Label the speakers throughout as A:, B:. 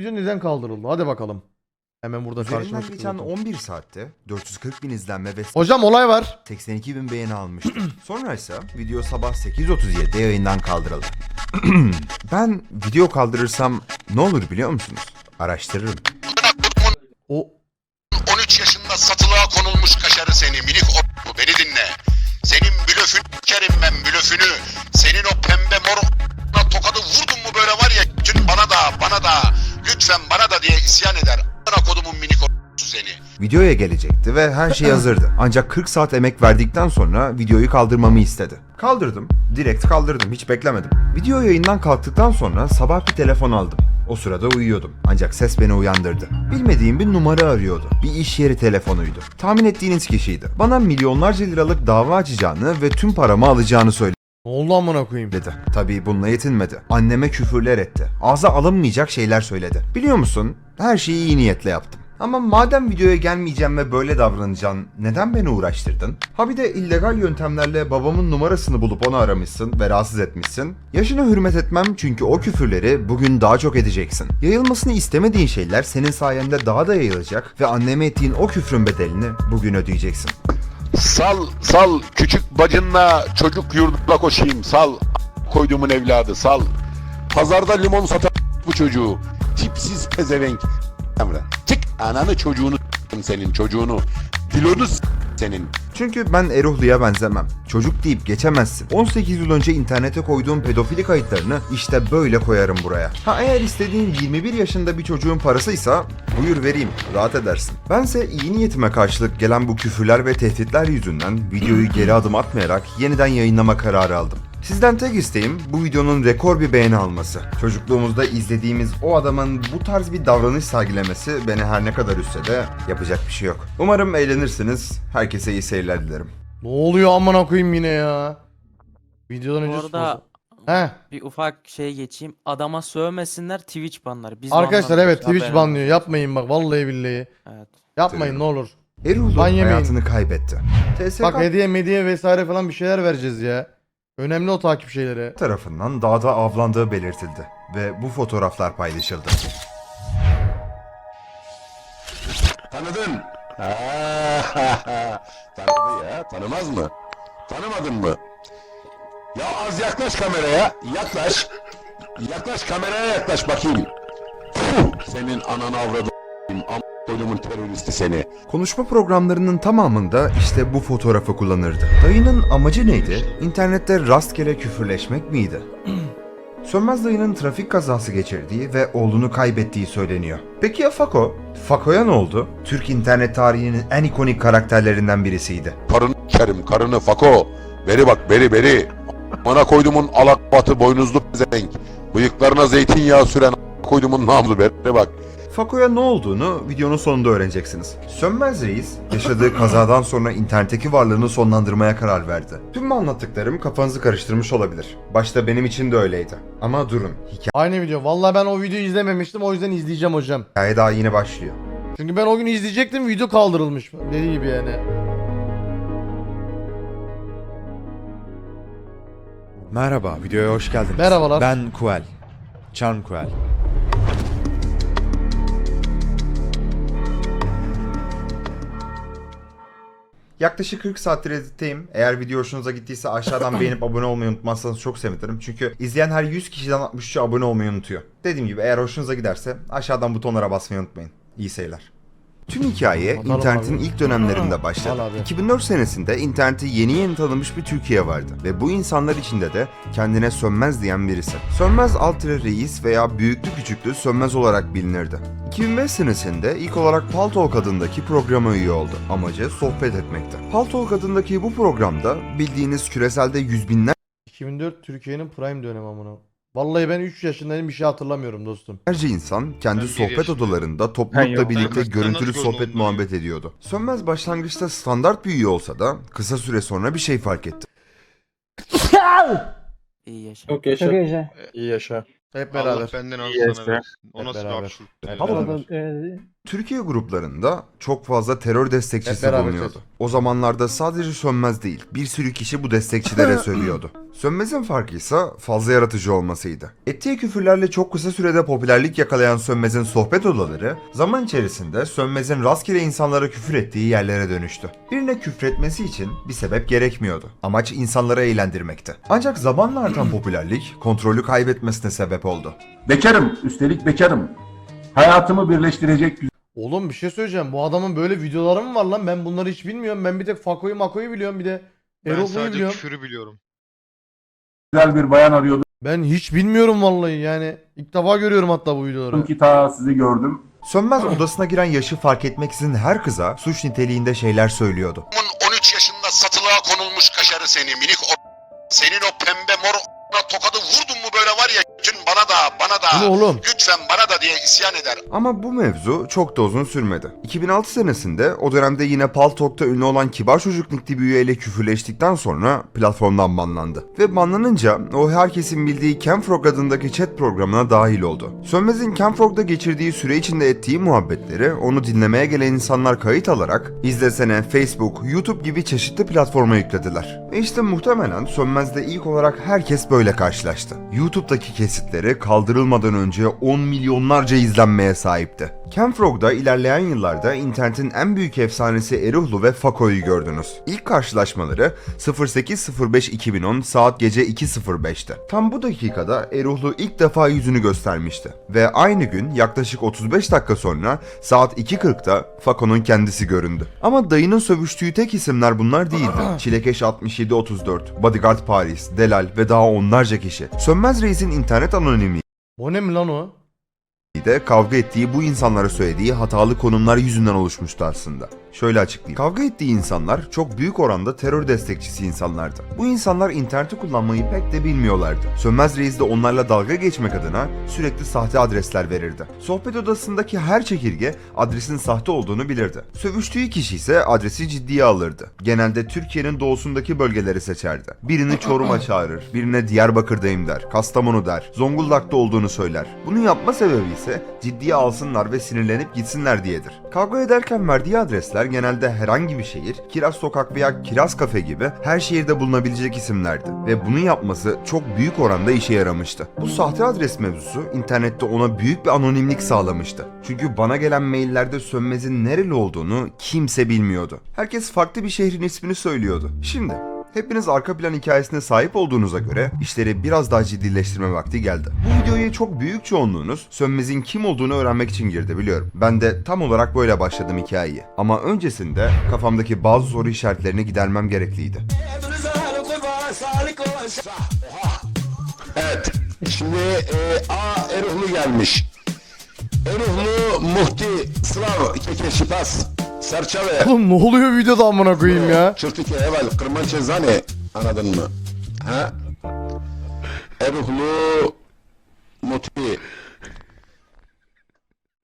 A: Video neden kaldırıldı? Hadi bakalım. Hemen burada karşıma
B: Üzerinden geçen
A: zaten.
B: 11 saatte 440 bin izlenme ve
A: Hocam olay var.
B: 82 bin beğeni almıştı. Sonra ise video sabah 8.37'de yayından kaldırıldı. ben video kaldırırsam ne olur biliyor musunuz? Araştırırım.
A: O
C: 13 yaşında satılığa konulmuş kaşarı seni minik o beni dinle. Senin blöfün kerim ben blöfünü. Senin o pembe mor o- tokadı vurdun mu böyle var ya bütün bana da bana da lütfen bana da diye isyan eder. Bana kodumun minik seni.
B: Videoya gelecekti ve her şey hazırdı. Ancak 40 saat emek verdikten sonra videoyu kaldırmamı istedi. Kaldırdım. Direkt kaldırdım. Hiç beklemedim. Video yayından kalktıktan sonra sabah bir telefon aldım. O sırada uyuyordum. Ancak ses beni uyandırdı. Bilmediğim bir numara arıyordu. Bir iş yeri telefonuydu. Tahmin ettiğiniz kişiydi. Bana milyonlarca liralık dava açacağını ve tüm paramı alacağını söyledi.
A: Ne oldu amına koyayım?
B: dedi. Tabii bununla yetinmedi. Anneme küfürler etti. Ağza alınmayacak şeyler söyledi. Biliyor musun? Her şeyi iyi niyetle yaptım. Ama madem videoya gelmeyeceğim ve böyle davranacaksın, neden beni uğraştırdın? Ha bir de illegal yöntemlerle babamın numarasını bulup onu aramışsın ve rahatsız etmişsin. Yaşına hürmet etmem çünkü o küfürleri bugün daha çok edeceksin. Yayılmasını istemediğin şeyler senin sayende daha da yayılacak ve anneme ettiğin o küfrün bedelini bugün ödeyeceksin.
C: Sal sal küçük bacınla çocuk yurduna koşayım sal koyduğumun evladı sal. Pazarda limon satan bu çocuğu. Tipsiz pezevenk. Emre çık ananı çocuğunu senin çocuğunu. Dilonu senin.
B: Çünkü ben Eruhlu'ya benzemem. Çocuk deyip geçemezsin. 18 yıl önce internete koyduğum pedofili kayıtlarını işte böyle koyarım buraya. Ha eğer istediğin 21 yaşında bir çocuğun parasıysa buyur vereyim rahat edersin. Bense iyi niyetime karşılık gelen bu küfürler ve tehditler yüzünden videoyu geri adım atmayarak yeniden yayınlama kararı aldım. Sizden tek isteğim bu videonun rekor bir beğeni alması. Çocukluğumuzda izlediğimiz o adamın bu tarz bir davranış sergilemesi beni her ne kadar üstse de yapacak bir şey yok. Umarım eğlenirsiniz. Herkese iyi seyirler dilerim.
A: Ne oluyor amına koyayım yine ya? Videodan
D: Bu
A: önce
D: arada
A: sponsor- He.
D: bir ufak şey geçeyim. Adama sövmesinler Twitch banlar. Biz
A: Arkadaşlar evet Twitch
D: haberiniz
A: banlıyor.
D: olsun.
A: Yapmayın bak vallahi billahi.
D: Evet.
A: Yapmayın ne olur. Ban yemeyin.
B: hayatını kaybetti. TSK
A: Bak hediye mediye vesaire falan bir şeyler vereceğiz ya. Önemli o takip şeyleri.
B: tarafından dağda avlandığı belirtildi ve bu fotoğraflar paylaşıldı.
C: Tanıdın. Tanıdı ya tanımaz mı? Tanımadın mı? Ya az yaklaş kameraya yaklaş. Yaklaş kameraya yaklaş bakayım. Puh, Senin anan avradın. Am koydumun teröristi seni.
B: Konuşma programlarının tamamında işte bu fotoğrafı kullanırdı. Dayının amacı neydi? İnternette rastgele küfürleşmek miydi? Sönmez dayının trafik kazası geçirdiği ve oğlunu kaybettiği söyleniyor. Peki ya Fako? Fako'ya ne oldu? Türk internet tarihinin en ikonik karakterlerinden birisiydi.
C: Karın kerim karını fako. Beri bak beri beri. Bana koydumun alak batı boynuzlu pezevenk. Bıyıklarına zeytinyağı süren koydumun namlu beri bak.
B: Fako'ya ne olduğunu videonun sonunda öğreneceksiniz. Sönmez Reis, yaşadığı kazadan sonra internetteki varlığını sonlandırmaya karar verdi. Tüm bu anlattıklarım kafanızı karıştırmış olabilir. Başta benim için de öyleydi. Ama durun,
A: Aynı video. Vallahi ben o videoyu izlememiştim o yüzden izleyeceğim hocam.
B: hikaye daha yeni başlıyor.
A: Çünkü ben o gün izleyecektim video kaldırılmış. Dediği gibi yani.
E: Merhaba, videoya hoş geldiniz.
A: Merhabalar.
E: Ben Kuel. Charm Kuel.
B: Yaklaşık 40 saattir editteyim. Eğer video hoşunuza gittiyse aşağıdan beğenip abone olmayı unutmazsanız çok sevinirim. Çünkü izleyen her 100 kişiden 63'ü abone olmayı unutuyor. Dediğim gibi eğer hoşunuza giderse aşağıdan butonlara basmayı unutmayın. İyi seyirler. Tüm hikaye
A: Bakalım
B: internetin
A: abi.
B: ilk dönemlerinde
A: Al
B: başladı.
A: abi.
B: 2004 senesinde interneti yeni yeni tanımış bir Türkiye vardı ve bu insanlar içinde de kendine sönmez diyen birisi. Sönmez Altre Reis veya büyüklü küçüklü sönmez olarak bilinirdi. 2005 senesinde ilk olarak Paltalk adındaki programa üye oldu. Amacı sohbet etmekti. Paltalk adındaki bu programda bildiğiniz küreselde yüz binlerce
A: 2004 Türkiye'nin prime dönemi amına. Vallahi ben 3 yaşındayım bir şey hatırlamıyorum dostum.
B: insan kendi
F: Ben bir
B: sohbet
F: yaşındayım.
B: odalarında
F: Ben
B: toplulukla
F: yok,
B: birlikte
F: ben kaç- ben
B: görüntülü
F: nasıl
B: sohbet muhabbet ediyordu. Sönmez başlangıçta standart bir üye olsa da kısa süre sonra bir şey fark etti.
D: İyi yaşa.
G: Çok yaşa.
H: Çok yaşa.
G: İyi yaşa.
A: Hep
F: Allah
A: beraber.
F: benden
G: İyi
F: alsın sana
G: yaşa.
F: versin. O
A: Hep
F: nasıl bir
A: beraber.
F: absürt.
A: Hep
H: Abla
A: beraber.
H: da,
B: Türkiye gruplarında çok fazla terör destekçisi bulunuyordu. O zamanlarda sadece Sönmez değil, bir sürü kişi bu destekçilere sövüyordu. Sönmez'in farkı ise fazla yaratıcı olmasıydı. Ettiği küfürlerle çok kısa sürede popülerlik yakalayan Sönmez'in sohbet odaları, zaman içerisinde Sönmez'in rastgele insanlara küfür ettiği yerlere dönüştü. Birine küfretmesi için bir sebep gerekmiyordu. Amaç insanları eğlendirmekti. Ancak zamanla artan popülerlik, kontrolü kaybetmesine sebep oldu.
F: Bekarım, üstelik bekarım. Hayatımı birleştirecek
A: Oğlum bir şey söyleyeceğim. Bu adamın böyle videoları mı var lan? Ben bunları hiç bilmiyorum. Ben bir tek Fako'yu Mako'yu biliyorum. Bir de
G: Ben
A: Erol'u
G: sadece
A: biliyorum.
G: küfürü biliyorum.
F: güzel bir bayan arıyordum
A: Ben hiç bilmiyorum vallahi yani. İlk defa görüyorum hatta bu videoları.
F: ki ta sizi gördüm.
B: Sönmez odasına giren yaşı fark etmeksizin her kıza suç niteliğinde şeyler söylüyordu.
C: Bunun 13 yaşında satılığa konulmuş kaşarı seni minik o... Senin o pembe mor o***na tokadı vurdun mu böyle var ya bütün bana da bana
A: Bu ne
C: da
A: oğlum?
C: lütfen bana da diye isyan eder.
B: Ama bu mevzu çok da uzun sürmedi. 2006 senesinde o dönemde yine Paltalk'ta ünlü olan Kibar Çocuk Nickli bir üyeyle küfürleştikten sonra platformdan banlandı. Ve banlanınca o herkesin bildiği Camfrog adındaki chat programına dahil oldu. Sönmez'in Camfrog'da geçirdiği süre içinde ettiği muhabbetleri onu dinlemeye gelen insanlar kayıt alarak izlesene Facebook, YouTube gibi çeşitli platforma yüklediler. Ve işte muhtemelen Sönmez'le ilk olarak herkes böyle karşılaştı. YouTube'daki kesitleri kaldırılmadan önce 10 milyonlarca izlenmeye sahipti. Camfrog'da ilerleyen yıllarda internetin en büyük efsanesi Eruhlu ve Fako'yu gördünüz. İlk karşılaşmaları 08.05.2010 saat gece 2.05'te. Tam bu dakikada Eruhlu ilk defa yüzünü göstermişti. Ve aynı gün yaklaşık 35 dakika sonra saat 2.40'da Fako'nun kendisi göründü. Ama dayının sövüştüğü tek isimler bunlar değildi. Çilekeş 6734, Bodyguard Paris, Delal ve daha onlarca kişi. Sönmez Reis'in internet anonimliği
A: O ne mi lan o?
B: de kavga ettiği bu insanlara söylediği hatalı konumlar yüzünden oluşmuştu aslında. Şöyle açıklayayım. Kavga ettiği insanlar çok büyük oranda terör destekçisi insanlardı. Bu insanlar interneti kullanmayı pek de bilmiyorlardı. Sönmez Reis de onlarla dalga geçmek adına sürekli sahte adresler verirdi. Sohbet odasındaki her çekirge adresin sahte olduğunu bilirdi. Sövüştüğü kişi ise adresi ciddiye alırdı. Genelde Türkiye'nin doğusundaki bölgeleri seçerdi. Birini Çorum'a çağırır, birine Diyarbakır'dayım der, Kastamonu der, Zonguldak'ta olduğunu söyler. Bunu yapma sebebi ise ciddiye alsınlar ve sinirlenip gitsinler diyedir. Kavga ederken verdiği adresler genelde herhangi bir şehir, Kiraz Sokak veya Kiraz Kafe gibi her şehirde bulunabilecek isimlerdi. Ve bunu yapması çok büyük oranda işe yaramıştı. Bu sahte adres mevzusu internette ona büyük bir anonimlik sağlamıştı. Çünkü bana gelen maillerde Sönmez'in nereli olduğunu kimse bilmiyordu. Herkes farklı bir şehrin ismini söylüyordu. Şimdi Hepiniz arka plan hikayesine sahip olduğunuza göre işleri biraz daha ciddileştirme vakti geldi. Bu videoya çok büyük çoğunluğunuz Sönmez'in kim olduğunu öğrenmek için girdi biliyorum. Ben de tam olarak böyle başladım hikayeyi. Ama öncesinde kafamdaki bazı soru işaretlerini gidermem gerekliydi.
H: Evet. Şimdi e, A Eruhlu gelmiş. Eruhlu Muhti Slav Kekeşipas Serçe ve
A: Oğlum ne oluyor videoda amına koyayım ya?
H: Çırtıke Evel Kırman Çezani anladın mı? Ha? Eruhlu Muhti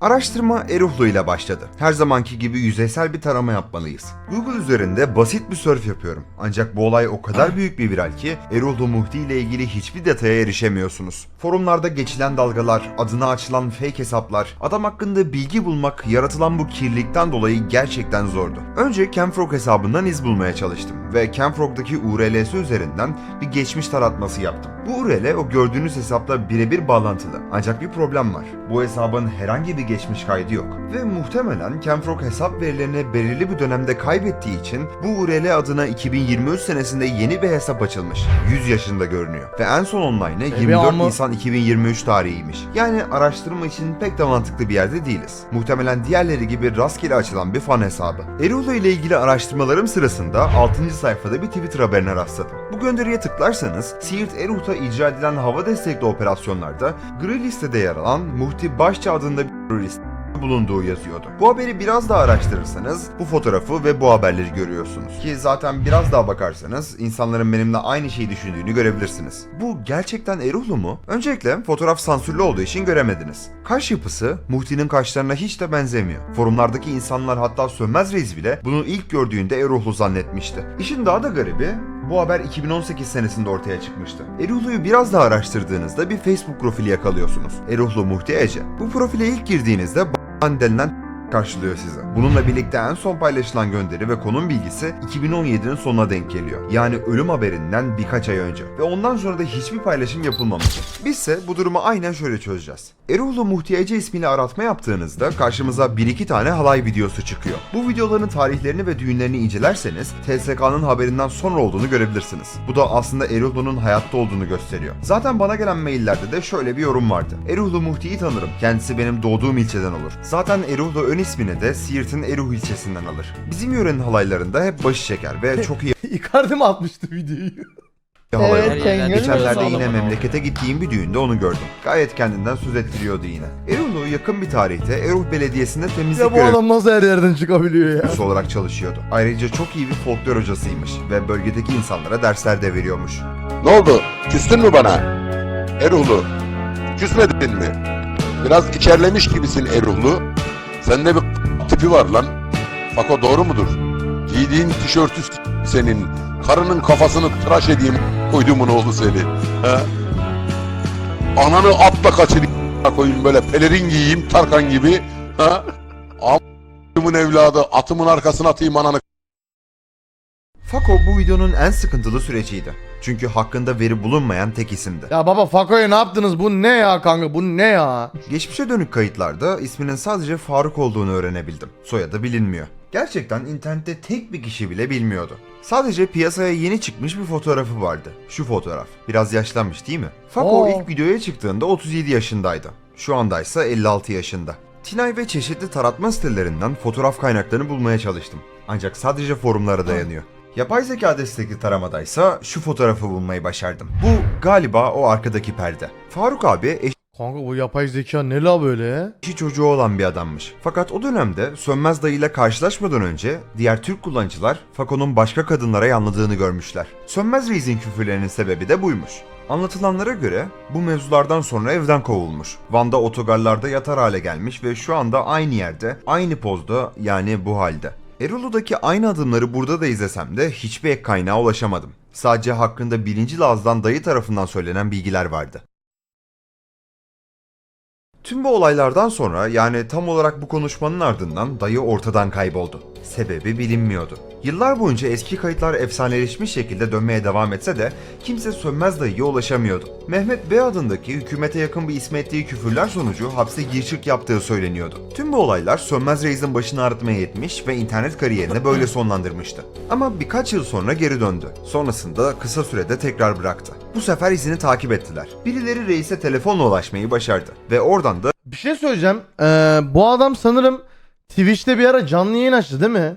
B: Araştırma Eruhlu ile başladı. Her zamanki gibi yüzeysel bir tarama yapmalıyız. Google üzerinde basit bir surf yapıyorum. Ancak bu olay o kadar büyük bir viral ki Eruhlu Muhti ile ilgili hiçbir detaya erişemiyorsunuz. Forumlarda geçilen dalgalar, adına açılan fake hesaplar, adam hakkında bilgi bulmak yaratılan bu kirlilikten dolayı gerçekten zordu. Önce Camfrog hesabından iz bulmaya çalıştım ve Camfrog'daki URL'si üzerinden bir geçmiş taratması yaptım. Bu URL o gördüğünüz hesapla birebir bağlantılı. Ancak bir problem var. Bu hesabın herhangi bir geçmiş kaydı yok. Ve muhtemelen Camfrog hesap verilerini belirli bir dönemde kaybettiği için bu URL adına 2023 senesinde yeni bir hesap açılmış. 100 yaşında görünüyor. Ve en son online'ı 24
A: ama-
B: Nisan 2023 tarihiymiş. Yani araştırma için pek de mantıklı bir yerde değiliz. Muhtemelen diğerleri gibi rastgele açılan bir fan hesabı. Erolo ile ilgili araştırmalarım sırasında 6. sayfada bir Twitter haberine rastladım. Bu gönderiye tıklarsanız Siirt Eruh'ta icra edilen hava destekli operasyonlarda gri listede yer alan Muhti Başçı adında bir terörist bulunduğu yazıyordu. Bu haberi biraz daha araştırırsanız bu fotoğrafı ve bu haberleri görüyorsunuz. Ki zaten biraz daha bakarsanız insanların benimle aynı şeyi düşündüğünü görebilirsiniz. Bu gerçekten Eruhlu mu? Öncelikle fotoğraf sansürlü olduğu için göremediniz. Kaş yapısı Muhti'nin kaşlarına hiç de benzemiyor. Forumlardaki insanlar hatta Sönmez Reis bile bunu ilk gördüğünde Eruhlu zannetmişti. İşin daha da garibi bu haber 2018 senesinde ortaya çıkmıştı. Eruhlu'yu biraz daha araştırdığınızda bir Facebook profili yakalıyorsunuz. Eruhlu Muhti Ece. Bu profile ilk girdiğinizde denilen karşılıyor sizi. Bununla birlikte en son paylaşılan gönderi ve konum bilgisi 2017'nin sonuna denk geliyor. Yani ölüm haberinden birkaç ay önce. Ve ondan sonra da hiçbir paylaşım yapılmamış. Bizse bu durumu aynen şöyle çözeceğiz. Eruhlu Muhtiyece ismiyle aratma yaptığınızda karşımıza 1-2 tane halay videosu çıkıyor. Bu videoların tarihlerini ve düğünlerini incelerseniz TSK'nın haberinden sonra olduğunu görebilirsiniz. Bu da aslında Eruhlu'nun hayatta olduğunu gösteriyor. Zaten bana gelen maillerde de şöyle bir yorum vardı. Eruhlu Muhti'yi tanırım. Kendisi benim doğduğum ilçeden olur. Zaten Eruhlu ön ismini de Siirt'in Eruh ilçesinden alır. Bizim yörenin halaylarında hep başı çeker ve çok iyi
A: Icardi mi atmıştı videoyu?
B: halay
A: Evet,
B: olur. Geçenlerde
D: Sağlam
B: yine
D: ama.
B: memlekete gittiğim bir düğünde onu gördüm. Gayet kendinden söz ettiriyordu yine. Eruhlu yakın bir tarihte Eruh Belediyesi'nde temizlik
A: Ya bu
B: görevlisi
A: adam nasıl her yerden çıkabiliyor ya?
B: Olarak çalışıyordu. Ayrıca çok iyi bir folklor hocasıymış ve bölgedeki insanlara dersler de veriyormuş.
H: Ne oldu? Küstün mü bana? Eruhlu. Küsmedin mi? Biraz içerlemiş gibisin Eruhlu. Sende bir tipi var lan. Fako doğru mudur? Giydiğin tişörtü senin. Karının kafasını tıraş edeyim koyduğumun oğlu seni. He? Ananı atla kaçırayım koyayım böyle pelerin giyeyim Tarkan gibi. Ha? Amımın evladı atımın arkasına atayım ananı
B: Fako bu videonun en sıkıntılı süreciydi. Çünkü hakkında veri bulunmayan tek isimdi.
A: Ya baba Fako'ya ne yaptınız? Bu ne ya kanka? Bu ne ya?
B: Geçmişe dönük kayıtlarda isminin sadece Faruk olduğunu öğrenebildim. Soyadı bilinmiyor. Gerçekten internette tek bir kişi bile bilmiyordu. Sadece piyasaya yeni çıkmış bir fotoğrafı vardı. Şu fotoğraf. Biraz yaşlanmış değil mi? Fako
A: Oo.
B: ilk videoya çıktığında 37 yaşındaydı. Şu andaysa 56 yaşında. Tinay ve çeşitli taratma sitelerinden fotoğraf kaynaklarını bulmaya çalıştım. Ancak sadece forumlara dayanıyor. Yapay zeka destekli taramadaysa şu fotoğrafı bulmayı başardım. Bu galiba o arkadaki perde. Faruk abi
A: Kanka bu yapay zeka ne la böyle?
B: eşi çocuğu olan bir adammış. Fakat o dönemde Sönmez dayıyla karşılaşmadan önce diğer Türk kullanıcılar Fako'nun başka kadınlara yanladığını görmüşler. Sönmez Reis'in küfürlerinin sebebi de buymuş. Anlatılanlara göre bu mevzulardan sonra evden kovulmuş. Van'da otogarlarda yatar hale gelmiş ve şu anda aynı yerde, aynı pozda yani bu halde. Erolu'daki aynı adımları burada da izlesem de hiçbir ek kaynağa ulaşamadım. Sadece hakkında birinci Laz'dan dayı tarafından söylenen bilgiler vardı. Tüm bu olaylardan sonra yani tam olarak bu konuşmanın ardından dayı ortadan kayboldu. Sebebi bilinmiyordu. Yıllar boyunca eski kayıtlar efsaneleşmiş şekilde dönmeye devam etse de kimse Sönmez dayıya ulaşamıyordu. Mehmet B adındaki hükümete yakın bir ismi ettiği küfürler sonucu hapse gir çık yaptığı söyleniyordu. Tüm bu olaylar Sönmez Reis'in başını ağrıtmaya yetmiş ve internet kariyerini böyle sonlandırmıştı. Ama birkaç yıl sonra geri döndü. Sonrasında kısa sürede tekrar bıraktı. Bu sefer izini takip ettiler. Birileri reise telefonla ulaşmayı başardı ve oradan da
A: Bir şey söyleyeceğim. Ee, bu adam sanırım Twitch'te bir ara canlı yayın açtı değil mi?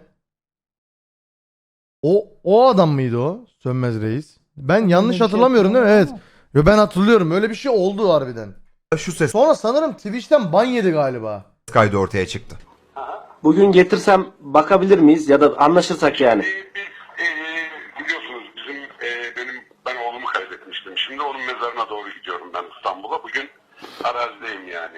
A: O o adam mıydı o? Sönmez Reis. Ben yanlış
G: şey
A: hatırlamıyorum değil mi? Evet. Yo ben hatırlıyorum. Öyle bir şey oldu harbiden.
B: şu ses
A: Sonra sanırım Twitch'ten ban yedi galiba.
B: kaydı ortaya çıktı.
G: Bugün getirsem bakabilir miyiz ya da anlaşırsak yani.
C: Biz e, biliyorsunuz bizim e, benim ben oğlumu kaybetmiştim. Şimdi onun mezarına doğru gidiyorum ben İstanbul'a. Bugün arazideyim yani.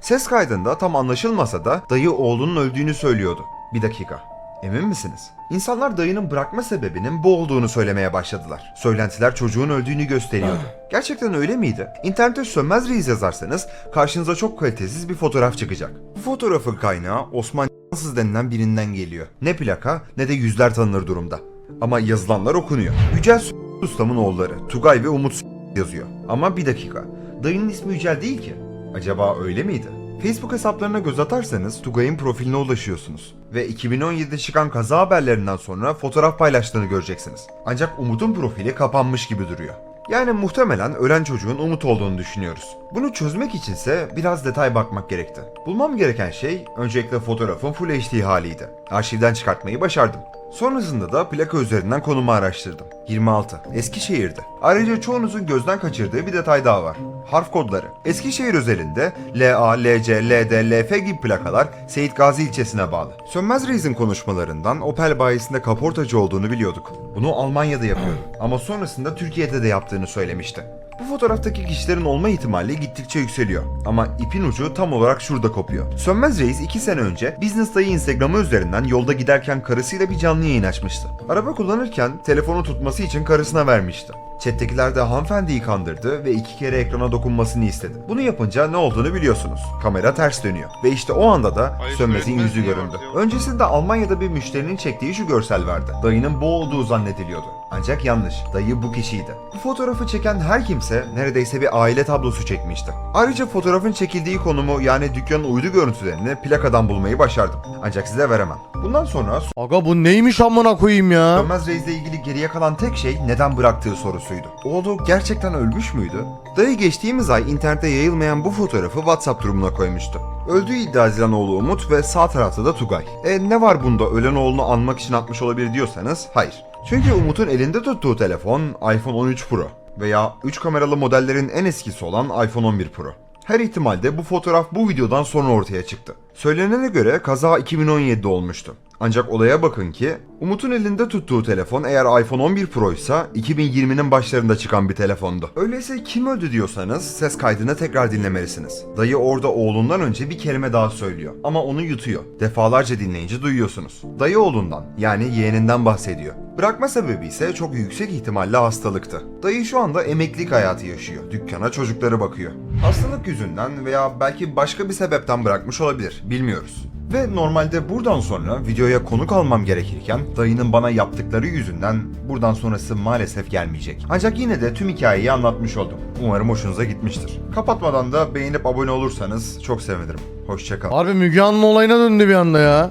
B: Ses kaydında tam anlaşılmasa da dayı oğlunun öldüğünü söylüyordu. Bir dakika. Emin misiniz? İnsanlar dayının bırakma sebebinin bu olduğunu söylemeye başladılar. Söylentiler çocuğun öldüğünü gösteriyordu. Gerçekten öyle miydi? İnternette Sönmez Reis yazarsanız karşınıza çok kalitesiz bir fotoğraf çıkacak. Bu fotoğrafın kaynağı Osman Yansız denilen birinden geliyor. Ne plaka ne de yüzler tanınır durumda. Ama yazılanlar okunuyor. Yücel Ustam'ın oğulları Tugay ve Umut yazıyor. Ama bir dakika. Dayının ismi Yücel değil ki. Acaba öyle miydi? Facebook hesaplarına göz atarsanız Tugay'ın profiline ulaşıyorsunuz. Ve 2017'de çıkan kaza haberlerinden sonra fotoğraf paylaştığını göreceksiniz. Ancak Umut'un profili kapanmış gibi duruyor. Yani muhtemelen ölen çocuğun Umut olduğunu düşünüyoruz. Bunu çözmek içinse biraz detay bakmak gerekti. Bulmam gereken şey öncelikle fotoğrafın Full HD haliydi. Arşivden çıkartmayı başardım. Sonrasında da plaka üzerinden konumu araştırdım. 26. Eskişehir'de. Ayrıca çoğunuzun gözden kaçırdığı bir detay daha var. Harf kodları. Eskişehir özelinde LA, LC, LD, LF gibi plakalar Seyit Gazi ilçesine bağlı. Sönmez Reis'in konuşmalarından Opel bayisinde kaportacı olduğunu biliyorduk. Bunu Almanya'da yapıyordu ama sonrasında Türkiye'de de yaptığını söylemişti. Bu fotoğraftaki kişilerin olma ihtimali gittikçe yükseliyor. Ama ipin ucu tam olarak şurada kopuyor. Sönmez Reis 2 sene önce Business Dayı Instagram'ı üzerinden yolda giderken karısıyla bir canlı yayın açmıştı. Araba kullanırken telefonu tutması için karısına vermişti. Chat'tekiler de hanımefendiyi kandırdı ve iki kere ekrana dokunmasını istedi. Bunu yapınca ne olduğunu biliyorsunuz. Kamera ters dönüyor. Ve işte o anda da
I: Hayır,
B: Sönmez'in
I: Sönmez
B: yüzü göründü. Öncesinde Almanya'da bir müşterinin çektiği şu görsel vardı. Dayının bu olduğu zannediliyordu. Ancak yanlış. Dayı bu kişiydi. Bu fotoğrafı çeken her kimse neredeyse bir aile tablosu çekmişti. Ayrıca fotoğrafın çekildiği konumu yani dükkanın uydu görüntülerini plakadan bulmayı başardım. Ancak size veremem. Bundan sonra
A: Aga bu neymiş amına koyayım ya?
B: Sönmez Reis'le ilgili geriye kalan tek şey neden bıraktığı sorusuydu. Oğlu gerçekten ölmüş müydü? Dayı geçtiğimiz ay internette yayılmayan bu fotoğrafı WhatsApp durumuna koymuştu. Öldüğü iddia edilen oğlu Umut ve sağ tarafta da Tugay. E ne var bunda ölen oğlunu anmak için atmış olabilir diyorsanız hayır. Çünkü Umut'un elinde tuttuğu telefon iPhone 13 Pro veya 3 kameralı modellerin en eskisi olan iPhone 11 Pro. Her ihtimalde bu fotoğraf bu videodan sonra ortaya çıktı. Söylenene göre kaza 2017'de olmuştu. Ancak olaya bakın ki Umut'un elinde tuttuğu telefon eğer iPhone 11 Pro ise 2020'nin başlarında çıkan bir telefondu. Öyleyse kim öldü diyorsanız ses kaydını tekrar dinlemelisiniz. Dayı orada oğlundan önce bir kelime daha söylüyor ama onu yutuyor. Defalarca dinleyince duyuyorsunuz. Dayı oğlundan yani yeğeninden bahsediyor. Bırakma sebebi ise çok yüksek ihtimalle hastalıktı. Dayı şu anda emeklilik hayatı yaşıyor. Dükkana çocukları bakıyor. Hastalık yüzünden veya belki başka bir sebepten bırakmış olabilir. Bilmiyoruz. Ve normalde buradan sonra videoya konuk almam gerekirken dayının bana yaptıkları yüzünden buradan sonrası maalesef gelmeyecek. Ancak yine de tüm hikayeyi anlatmış oldum. Umarım hoşunuza gitmiştir. Kapatmadan da beğenip abone olursanız çok sevinirim. Hoşçakalın.
A: Harbi Müge Anlı olayına döndü bir anda ya.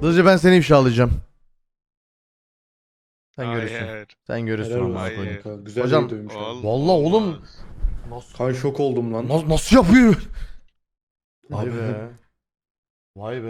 A: Hızlıca ben seni ifşalayacağım. Sen görürsün.
I: Hayır.
A: Sen görürsün
J: Helal
A: amına
I: Hayır.
A: koyayım.
J: olsun kanka. Güzel
A: Hocam-
J: abi.
I: Ol-
A: Vallahi oğlum
I: olmaz.
J: Kan şok oldum lan.
A: nasıl, nasıl yapıyor?
J: Vay be.
A: Vay be.